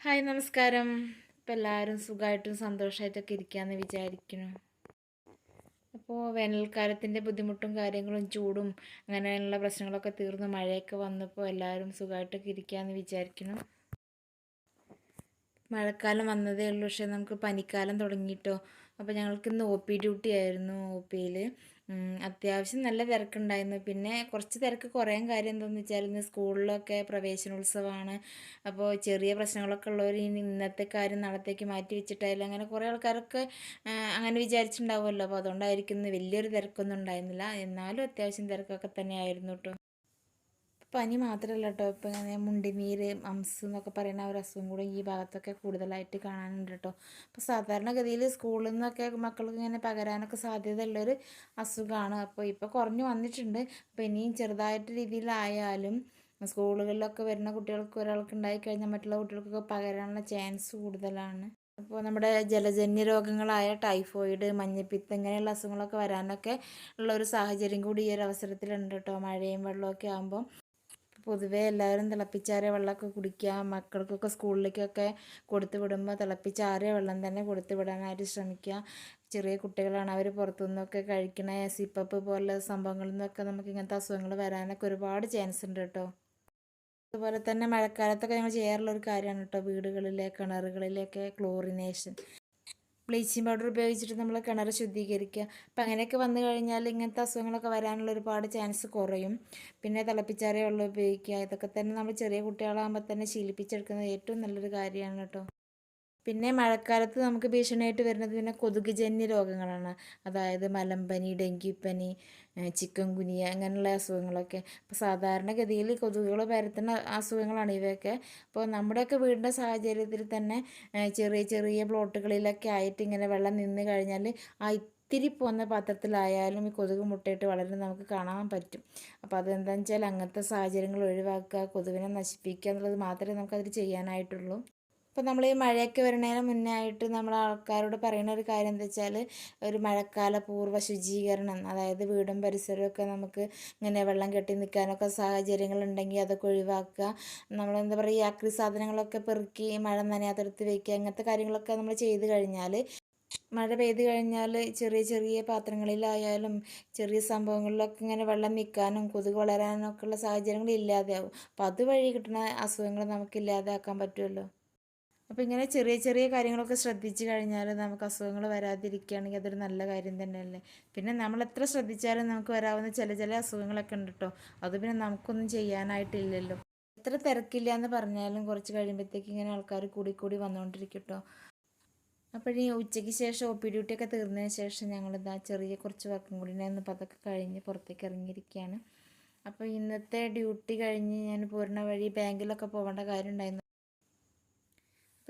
Hi നമസ്കാരം. ഇപ്പം എല്ലാവരും സുഖമായിട്ടും സന്തോഷമായിട്ടൊക്കെ ഇരിക്കാമെന്ന് വിചാരിക്കുന്നു. അപ്പോൾ വേനൽക്കാലത്തിന്റെ ബുദ്ധിമുട്ടും കാര്യങ്ങളും ചൂടും അങ്ങനെയുള്ള പ്രശ്നങ്ങളൊക്കെ തീർന്ന് മഴയൊക്കെ വന്നപ്പോൾ എല്ലാവരും സുഖമായിട്ടൊക്കെ ഇരിക്കാമെന്ന് വിചാരിക്കുന്നു. മഴക്കാലം വന്നതേ ഉള്ളൂ. പക്ഷേ നമുക്ക് പനിക്കാലം തുടങ്ങിയിട്ടോ അപ്പോൾ ഞങ്ങൾക്ക് ഇന്ന് ഒ പി ഡ്യൂട്ടി ആയിരുന്നു ഒ പിയിൽ അത്യാവശ്യം നല്ല തിരക്കുണ്ടായിരുന്നു. പിന്നെ കുറച്ച് തിരക്ക് കുറയാൻ കാര്യം എന്താണെന്ന് വെച്ചാൽ ഇന്ന് സ്കൂളിലൊക്കെ പ്രവേശനോത്സവമാണ്. അപ്പോൾ ചെറിയ പ്രശ്നങ്ങളൊക്കെ ഉള്ളവർ ഇനി ഇന്നത്തെ കാര്യം നാളത്തേക്ക് മാറ്റി വെച്ചിട്ടായാലും അങ്ങനെ കുറേ ആൾക്കാരൊക്കെ അങ്ങനെ വിചാരിച്ചിട്ടുണ്ടാവുമല്ലോ. അപ്പോൾ അതുകൊണ്ടായിരിക്കും ഇന്ന് വലിയൊരു തിരക്കൊന്നും ഉണ്ടായിരുന്നില്ല. എന്നാലും അത്യാവശ്യം തിരക്കൊക്കെ തന്നെയായിരുന്നു കേട്ടോ പനി മാത്രമല്ല കേട്ടോ ഇപ്പം ഇങ്ങനെ മുണ്ടിനീര് മംസ് എന്നൊക്കെ പറയുന്ന ഒരു അസുഖം കൂടെ ഈ ഭാഗത്തൊക്കെ കൂടുതലായിട്ട് കാണാനുണ്ട് കേട്ടോ അപ്പോൾ സാധാരണഗതിയിൽ സ്കൂളിൽ നിന്നൊക്കെ മക്കൾക്ക് ഇങ്ങനെ പകരാനൊക്കെ സാധ്യതയുള്ളൊരു അസുഖമാണ് അപ്പോൾ ഇപ്പോൾ കുറഞ്ഞു വന്നിട്ടുണ്ട്. അപ്പോൾ ഇനിയും ചെറുതായിട്ട് രീതിയിലായാലും സ്കൂളുകളിലൊക്കെ വരുന്ന കുട്ടികൾക്ക് ഒരാൾക്ക് ഉണ്ടായിക്കഴിഞ്ഞാൽ മറ്റുള്ള കുട്ടികൾക്കൊക്കെ പകരാനുള്ള ചാൻസ് കൂടുതലാണ്. അപ്പോൾ നമ്മുടെ ജലജന്യ രോഗങ്ങളായ ടൈഫോയിഡ് മഞ്ഞപ്പിത്തം ഇങ്ങനെയുള്ള അസുഖങ്ങളൊക്കെ വരാനൊക്കെ ഉള്ള ഒരു സാഹചര്യം കൂടി ഈ ഒരു അവസരത്തിലുണ്ട് കേട്ടോ മഴയും വെള്ളമൊക്കെ ആകുമ്പോൾ പൊതുവേ എല്ലാവരും തിളപ്പിച്ചാറിയ വെള്ളമൊക്കെ കുടിക്കുക മക്കൾക്കൊക്കെ സ്കൂളിലേക്കൊക്കെ കൊടുത്തു വിടുമ്പോൾ തിളപ്പിച്ചാറിയ വെള്ളം തന്നെ കൊടുത്തു വിടാനായിട്ട് ശ്രമിക്കുക. ചെറിയ കുട്ടികളാണ് അവർ പുറത്തുനിന്നൊക്കെ കഴിക്കണ സിപ്പപ്പ് പോലുള്ള സംഭവങ്ങളിൽ നിന്നൊക്കെ നമുക്ക് ഇങ്ങനത്തെ അസുഖങ്ങൾ വരാനൊക്കെ ഒരുപാട് ചാൻസ് ഉണ്ട് കേട്ടോ. അതുപോലെ തന്നെ മഴക്കാലത്തൊക്കെ ഞങ്ങൾ ചെയ്യാറുള്ള ഒരു കാര്യമാണ് കേട്ടോ വീടുകളിലെ കിണറുകളിലൊക്കെ ക്ലോറിനേഷൻ ബ്ലീച്ചിങ് പൗഡർ ഉപയോഗിച്ചിട്ട് നമ്മൾ കിണർ ശുദ്ധീകരിക്കുക. അപ്പം അങ്ങനെയൊക്കെ വന്നു കഴിഞ്ഞാൽ ഇങ്ങനത്തെ അസുഖങ്ങളൊക്കെ വരാനുള്ള ഒരുപാട് ചാൻസ് കുറയും. പിന്നെ തിളപ്പിച്ചാറിയ വെള്ളം ഉപയോഗിക്കുക. ഇതൊക്കെ തന്നെ നമ്മൾ ചെറിയ കുട്ടികളാകുമ്പോൾ തന്നെ ശീലിപ്പിച്ചെടുക്കുന്നത് ഏറ്റവും നല്ലൊരു കാര്യമാണ് കേട്ടോ. പിന്നെ മഴക്കാലത്ത് നമുക്ക് ഭീഷണിയായിട്ട് വരുന്നത് പിന്നെ കൊതുക് ജന്യ രോഗങ്ങളാണ്. അതായത് മലമ്പനി ഡെങ്കിപ്പനി ചിക്കൻ കുനിയ അങ്ങനെയുള്ള അസുഖങ്ങളൊക്കെ. അപ്പോൾ സാധാരണഗതിയിൽ കൊതുകുകൾ പരത്തുന്ന അസുഖങ്ങളാണ് ഇവയൊക്കെ. അപ്പോൾ നമ്മുടെയൊക്കെ വീടിന്റെ സാഹചര്യത്തിൽ തന്നെ ചെറിയ ചെറിയ പ്ലോട്ടുകളിലൊക്കെ ആയിട്ട് ഇങ്ങനെ വെള്ളം നിന്ന് കഴിഞ്ഞാൽ ആ ഇത്തിരി പോന്ന പാത്രത്തിലായാലും ഈ കൊതുക് മുട്ടയിട്ട് വളരെ നമുക്ക് കാണാൻ പറ്റും. അപ്പോൾ അതെന്താണെന്ന് വെച്ചാൽ അങ്ങനത്തെ സാഹചര്യങ്ങൾ ഒഴിവാക്കുക കൊതുകിനെ നശിപ്പിക്കുക എന്നുള്ളത് മാത്രമേ നമുക്കതിൽ ചെയ്യാനായിട്ടുള്ളൂ. അപ്പോൾ നമ്മൾ ഈ മഴയൊക്കെ വരുന്നതിന് മുന്നേ ആയിട്ട് നമ്മൾ ആൾക്കാരോട് പറയുന്ന ഒരു കാര്യം എന്താ വെച്ചാൽ ഒരു മഴക്കാല പൂർവ ശുചീകരണം അതായത് വീടും പരിസരമൊക്കെ നമുക്ക് ഇങ്ങനെ വെള്ളം കെട്ടി നിൽക്കാനൊക്കെ സാഹചര്യങ്ങൾ ഉണ്ടെങ്കിൽ അതൊക്കെ ഒഴിവാക്കുക. നമ്മൾ എന്താ പറയുക അക്രി സാധനങ്ങളൊക്കെ പെറുക്കി മഴ നനയാത്തെടുത്ത് വയ്ക്കുക അങ്ങനത്തെ കാര്യങ്ങളൊക്കെ നമ്മൾ ചെയ്ത് കഴിഞ്ഞാൽ മഴ പെയ്ത് കഴിഞ്ഞാൽ ചെറിയ ചെറിയ പാത്രങ്ങളിലായാലും ചെറിയ സംഭവങ്ങളിലൊക്കെ ഇങ്ങനെ വെള്ളം നിൽക്കാനും കൊതുക് വളരാനും ഒക്കെ ഉള്ള സാഹചര്യങ്ങൾ ഇല്ലാതെയാവും അപ്പോൾ അതുവഴി കിട്ടുന്ന അസുഖങ്ങൾ നമുക്ക് ഇല്ലാതാക്കാൻ പറ്റുമല്ലോ അപ്പോൾ ഇങ്ങനെ ചെറിയ ചെറിയ കാര്യങ്ങളൊക്കെ ശ്രദ്ധിച്ചു കഴിഞ്ഞാൽ നമുക്ക് അസുഖങ്ങൾ വരാതിരിക്കുകയാണെങ്കിൽ അതൊരു നല്ല കാര്യം തന്നെയല്ലേ? പിന്നെ നമ്മൾ എത്ര ശ്രദ്ധിച്ചാലും നമുക്ക് വരാവുന്ന ചില ചില അസുഖങ്ങളൊക്കെ ഉണ്ട് കേട്ടോ അത് പിന്നെ നമുക്കൊന്നും ചെയ്യാനായിട്ടില്ലല്ലോ. എത്ര തിരക്കില്ല എന്ന് പറഞ്ഞാലും കുറച്ച് കഴിയുമ്പോഴത്തേക്ക് ഇങ്ങനെ ആൾക്കാർ കൂടി കൂടി വന്നുകൊണ്ടിരിക്കും കേട്ടോ ഈ ഉച്ചയ്ക്ക് ശേഷം ഒ പി ഡ്യൂട്ടിയൊക്കെ തീർന്നതിന് ശേഷം ഞങ്ങളിതാ ചെറിയ കുറച്ച് വർക്കും കൂടി ഉണ്ടായിരുന്നു അപ്പോൾ അതൊക്കെ കഴിഞ്ഞ് പുറത്തേക്ക് ഇറങ്ങിയിരിക്കുകയാണ് അപ്പോൾ ഇന്നത്തെ ഡ്യൂട്ടി കഴിഞ്ഞ് ഞാൻ പോരുന്ന വഴി ബാങ്കിലൊക്കെ പോകേണ്ട കാര്യം ഉണ്ടായിരുന്നു.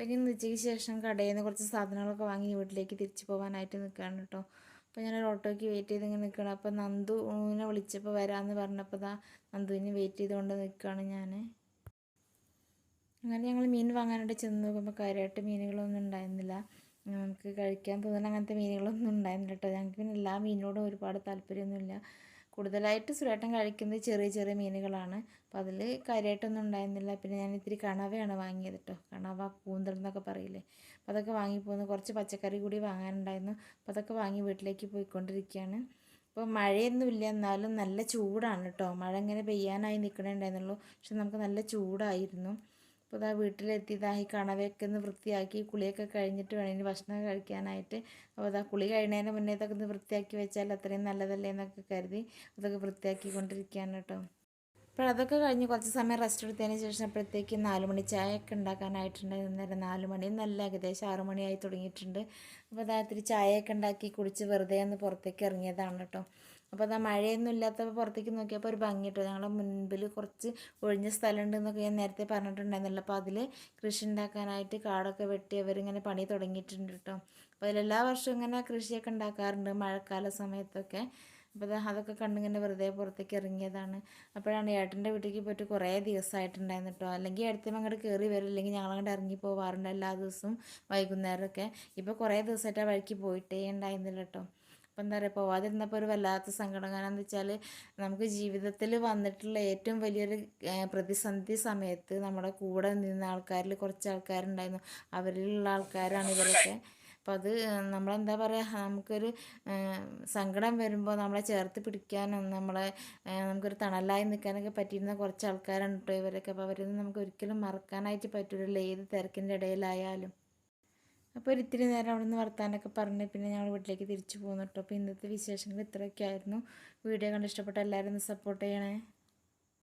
അപ്പോൾ ഇനി ഉച്ചയ്ക്ക് ശേഷം കടയിൽ നിന്ന് കുറച്ച് സാധനങ്ങളൊക്കെ വാങ്ങി വീട്ടിലേക്ക് തിരിച്ചു പോകാനായിട്ട് നിൽക്കുകയാണ് കേട്ടോ. അപ്പോൾ ഞാനൊരു ഓട്ടോയ്ക്ക് വെയിറ്റ് ചെയ്ത് ഇങ്ങനെ നിൽക്കണം അപ്പോൾ നന്ദുവിനെ വിളിച്ചപ്പോൾ വരാമെന്ന് പറഞ്ഞപ്പോൾ ദാ നന്ദുവിനെ വെയിറ്റ് ചെയ്തുകൊണ്ട് നിൽക്കുകയാണ് ഞാൻ. അങ്ങനെ ഞങ്ങൾ മീൻ വാങ്ങാനായിട്ട് ചെന്ന് നോക്കുമ്പോൾ കാര്യമായിട്ട് മീനുകളൊന്നും ഉണ്ടായിരുന്നില്ല. നമുക്ക് കഴിക്കാൻ തോന്നുന്ന അങ്ങനത്തെ മീനുകളൊന്നും ഉണ്ടായിരുന്നില്ല കേട്ടോ. ഞങ്ങൾക്ക് പിന്നെ എല്ലാ മീനിനോടും ഒരുപാട് താല്പര്യമൊന്നുമില്ല. കൂടുതലായിട്ട് സുരേട്ടൻ കഴിക്കുന്നത് ചെറിയ ചെറിയ മീനുകളാണ്. അപ്പോൾ അതിൽ കാര്യമായിട്ടൊന്നും ഉണ്ടായിരുന്നില്ല. പിന്നെ ഞാൻ ഇത്തിരി കണവയാണ് വാങ്ങിയത് കേട്ടോ കണവ കൂന്തൽ എന്നൊക്കെ പറയില്ലേ. അപ്പോൾ അതൊക്കെ വാങ്ങിപ്പോന്ന് കുറച്ച് പച്ചക്കറി കൂടി വാങ്ങാനുണ്ടായിരുന്നു. അപ്പോൾ അതൊക്കെ വാങ്ങി വീട്ടിലേക്ക് പോയിക്കൊണ്ടിരിക്കുകയാണ്. അപ്പോൾ മഴയൊന്നുമില്ല എന്നാലും നല്ല ചൂടാണ് കേട്ടോ മഴ ഇങ്ങനെ പെയ്യാനായി നിൽക്കണേ ഉണ്ടായിരുന്നുള്ളൂ. പക്ഷെ നമുക്ക് നല്ല ചൂടായിരുന്നു. അപ്പോൾ ഇതാ വീട്ടിലെത്തി ഇതാ ഈ കണവയൊക്കെ ഒന്ന് വൃത്തിയാക്കി കുളിയൊക്കെ കഴിഞ്ഞിട്ട് വേണം ഇനി ഭക്ഷണം കഴിക്കാനായിട്ട്. അപ്പോൾ അതാ കുളി കഴിയുന്നതിന് മുന്നേ ഇതൊക്കെ ഒന്ന് വൃത്തിയാക്കി വെച്ചാൽ അത്രയും നല്ലതല്ലേ എന്നൊക്കെ കരുതി അതൊക്കെ വൃത്തിയാക്കി വൃത്തിയാക്കിക്കൊണ്ടിരിക്കുകയാണ് കേട്ടോ. അപ്പോൾ അതൊക്കെ കഴിഞ്ഞ് കുറച്ച് സമയം റെസ്റ്റ് എടുത്തതിന് ശേഷം അപ്പോഴത്തേക്ക് നാല് മണി ചായയൊക്കെ ഉണ്ടാക്കാനായിട്ടുണ്ടായിരുന്നു. നേരം നാല് മണി നല്ല ഏകദേശം ആറു മണിയായി തുടങ്ങിയിട്ടുണ്ട്. അപ്പോൾ അതാ ഇത്തിരി ചായയൊക്കെ ഉണ്ടാക്കി കുടിച്ച് വെറുതെ ഒന്ന് പുറത്തേക്ക് ഇറങ്ങിയതാണ് കേട്ടോ. അപ്പോൾ അതാ മഴയൊന്നും ഇല്ലാത്തപ്പോൾ പുറത്തേക്ക് നോക്കിയപ്പോൾ ഒരു ഭംഗി ഞങ്ങളുടെ മുൻപിൽ കുറച്ച് ഒഴിഞ്ഞ സ്ഥലമുണ്ട് എന്നൊക്കെ ഞാൻ നേരത്തെ പറഞ്ഞിട്ടുണ്ടായിരുന്നല്ലോ. അപ്പോൾ അതിൽ കൃഷി ഉണ്ടാക്കാനായിട്ട് കാടൊക്കെ വെട്ടി അവരിങ്ങനെ പണി തുടങ്ങിയിട്ടുണ്ട് കേട്ടോ അപ്പോൾ അതിലെല്ലാ വർഷവും ഇങ്ങനെ കൃഷിയൊക്കെ ഉണ്ടാക്കാറുണ്ട് മഴക്കാല സമയത്തൊക്കെ. അപ്പോൾ അതൊക്കെ കണ്ടിങ്ങനെ വെറുതെ പുറത്തേക്ക് ഇറങ്ങിയതാണ്. അപ്പോഴാണ് ഏട്ടന്റെ വീട്ടിലേക്ക് പോയിട്ട് കുറേ ദിവസമായിട്ടുണ്ടായിരുന്നു കേട്ടോ അല്ലെങ്കിൽ അടുത്തും അങ്ങോട്ട് കയറി വരും. അല്ലെങ്കിൽ ഞങ്ങളങ്ങോട്ട് ഇറങ്ങി പോവാറുണ്ട് എല്ലാ ദിവസവും വൈകുന്നേരമൊക്കെ. ഇപ്പോൾ കുറേ ദിവസമായിട്ട് ആ വഴിക്ക് പോയിട്ടേ ഉണ്ടായിരുന്നില്ല കേട്ടോ അപ്പോൾ എന്താ പറയുക പോവാതിരുന്നപ്പോൾ ഒരു വല്ലാത്ത സങ്കടം. കാരണം എന്താ വെച്ചാൽ നമുക്ക് ജീവിതത്തിൽ വന്നിട്ടുള്ള ഏറ്റവും വലിയൊരു പ്രതിസന്ധി സമയത്ത് നമ്മുടെ കൂടെ നിന്ന ആൾക്കാരിൽ കുറച്ച് ആൾക്കാരുണ്ടായിരുന്നു. അവരിലുള്ള ആൾക്കാരാണ് ഇവരൊക്കെ. അപ്പോൾ അത് നമ്മളെന്താ പറയുക നമുക്കൊരു സങ്കടം വരുമ്പോൾ നമ്മളെ ചേർത്ത് പിടിക്കാനും നമ്മളെ നമുക്കൊരു തണലായി നിൽക്കാനൊക്കെ പറ്റിയിരുന്ന കുറച്ച് ആൾക്കാരാണ് കേട്ടോ ഇവരൊക്കെ. അപ്പോൾ അവരൊന്നും നമുക്ക് ഒരിക്കലും മറക്കാനായിട്ട് പറ്റില്ലല്ലോ ഏത് തിരക്കിന്റെ ഇടയിലായാലും. അപ്പോൾ ഒരിത്തിരി നേരം അവിടെ നിന്ന് വർത്താനൊക്കെ പറഞ്ഞ് പിന്നെ ഞങ്ങൾ വീട്ടിലേക്ക് തിരിച്ചു പോകുന്നു കേട്ടോ. അപ്പോൾ ഇന്നത്തെ വിശേഷങ്ങൾ ഇത്രയൊക്കെ ആയിരുന്നു. വീഡിയോ കണ്ട് ഇഷ്ടപ്പെട്ട എല്ലാവരും ഒന്ന് സപ്പോർട്ട് ചെയ്യണേ.